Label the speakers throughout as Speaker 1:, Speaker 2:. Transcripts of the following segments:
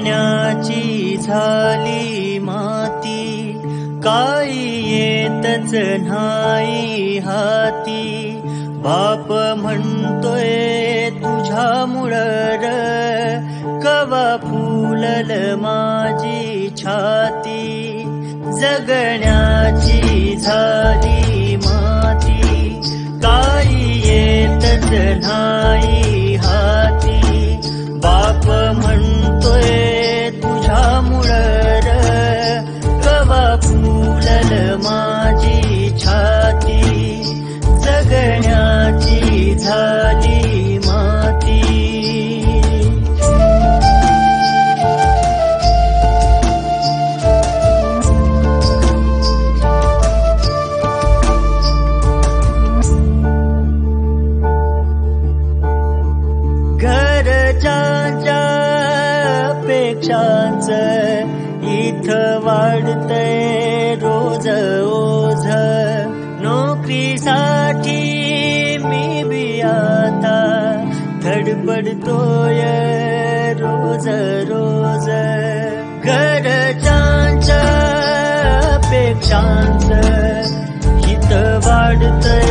Speaker 1: जगण्याची झाली माती काही येतच नाही हाती. बाप म्हणतोय तुझ्या मुळर कवा फुलल माझी छाती? जगण्याची झाली माती काही येतच नाही हाती. बाप पेक्षाच इथं वाढतय रोज ओझ. नोकरीसाठी मी बी आता धडपडतोय रोज रोज. घरच्या पेक्षाच हित वाढतय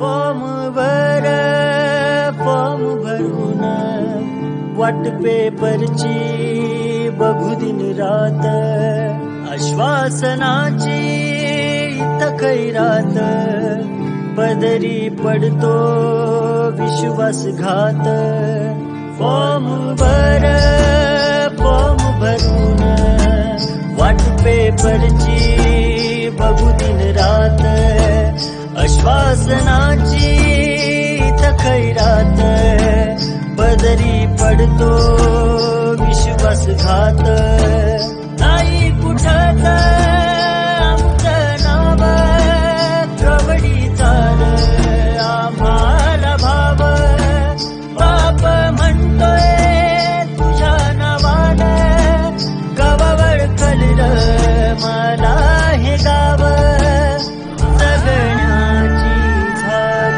Speaker 1: फॉर्म वर फॉर्म भरून वाट पेपरची बघू दिन रात. आश्वासनाची तखैरात पदरी पडतो विश्वासघात. फॉर्म वर फॉर्म भरून वाट पेपरची आश्वासनाची खैरात बदरी पडतो विश्वासघात नाही कुठं